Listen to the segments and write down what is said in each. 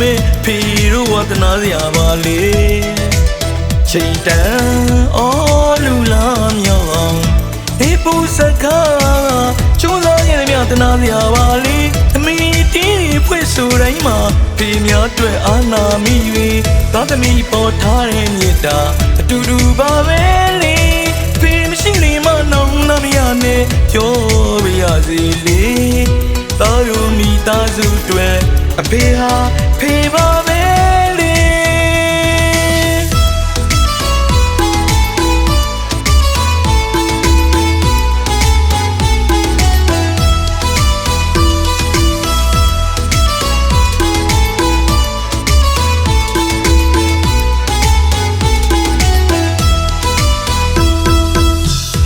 ဖေတို့ဝတနာစရာပါလေချိန်တန်အော်လူလာမြောင်ဒီပူစကားကျိုးစားရင်မြတနာစရာပါလေအမီတီးဖွင့်ဆိုတိုင်းမှာဖေများတွေ့အာနာမိ၍သာသမီပေါ်ထားတဲ့မြေတာအတူတူပါပဲလေဖေမရှိနေမှနောင်နာမရနဲ့ပြောပြရစီလေတာယုံမိသား စုတွေအဖေဟာဖေပါပဲလေ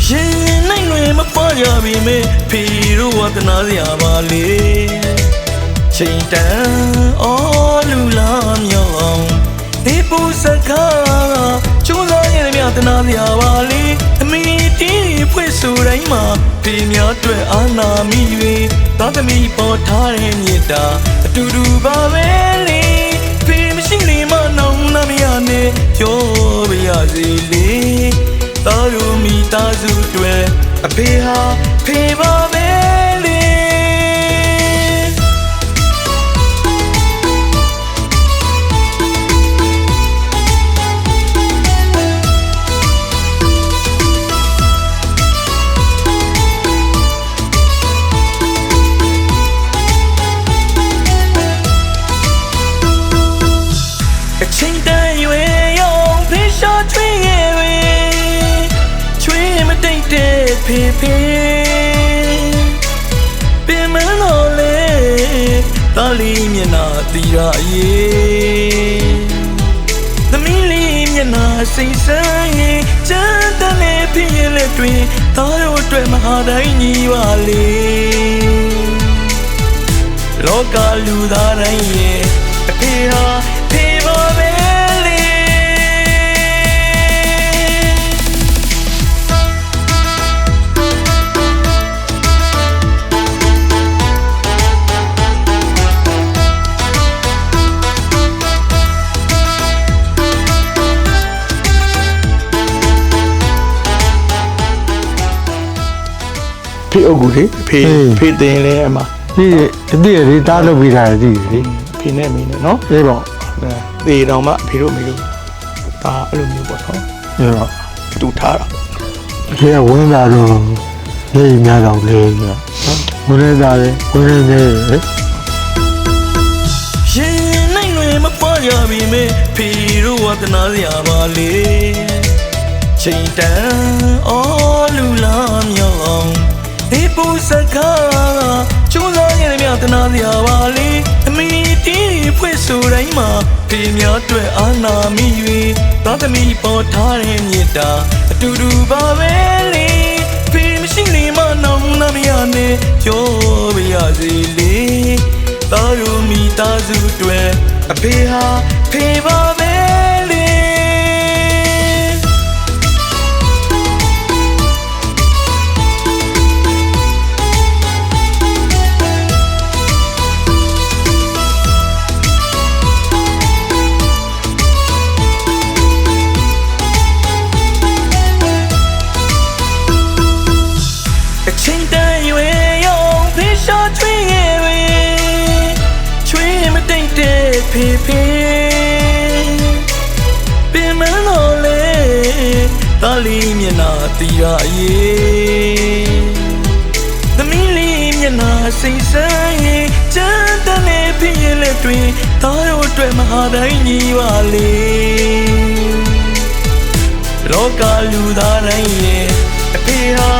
ရင်နိုင်တွေမပွားကြပြီမေဖီတို့ဝတနာစရာပါလေ ချိန်တန်အော်လူလာမြောင်ဒီပူစကားကျိုးစားရင်မြတနာစရာပါလေအမီတီးဖွင့်ဆိုတိုင်းမှာဖီများတွေ့အာနာမိ၍သာသမီပေါ်ထားတဲ့မြေတာအတူတူပါပဲလေဖီမရှိနေမှနောင်နာမရနဲ့ပြောပြရစီလေတာယုံမိသားစုတွေအဖေဟာဖေပါပဲ ဖေဖေပင်မလို့လေတာလီမျက်နာတီရာအေးသမီးလေးမျက်နာစိတ်ဆန်းရင်ချမ်းတန်လေးဖြစ်ရင်လက်တွင်သားတို့အတွက်မဟာတိုင်းကြီးပါလေလောကလူသားတိုင်းရဲ့အဖေဟာ ဖေအုပ်ကူလေဖေဟေးဖေတင်လဲအမဒီအတိအလေးတားလုပ်ပြီးတာဒီလေဖေနဲ့မင်းနဲ့နော်အေးပေါ့သေတောင်မှဖေတို့မေတို့ဒါအဲ့လိုမျိုးပေါ့နော်အေးပေါ့တူထားတာဒီကဝင်းလာတော့နေများတော့လေနော်ဝင်းလာတယ်ဝင်းနေလေရင်နိုင်တွေမပွားကြပြီမေဖေတို့ဝတနာစရာပါလေချိန်တန်အော်လူလာမြောင် ဒီပူစကားကျိုးစားရင်မြတနာစရာပါလေအမီတီးဖွင့်ဆိုတိုင်းမှာဖေများတွေ့အာနာမိ၍သာသမီပေါ်ထားတဲ့မြေတာအတူတူပါပဲလေဖေမရှိနေမှနောင်နာမရနဲ့ပြောပြရစီလေတာယုံမိသားစုတွေအဖေဟာဖေပါ ဖေဖေပင်မလို့လေတာလီမျက်နာတီရာအေးသမီးလေးမျက်နာစိတ်ဆန်းရင်ချမ်းတန်လေးဖြစ်ရင်လက်တွင်သားတို့အတွက်မဟာတိုင်းကြီးပါလေလောကလူသားတိုင်းရဲ့အဖေဟာ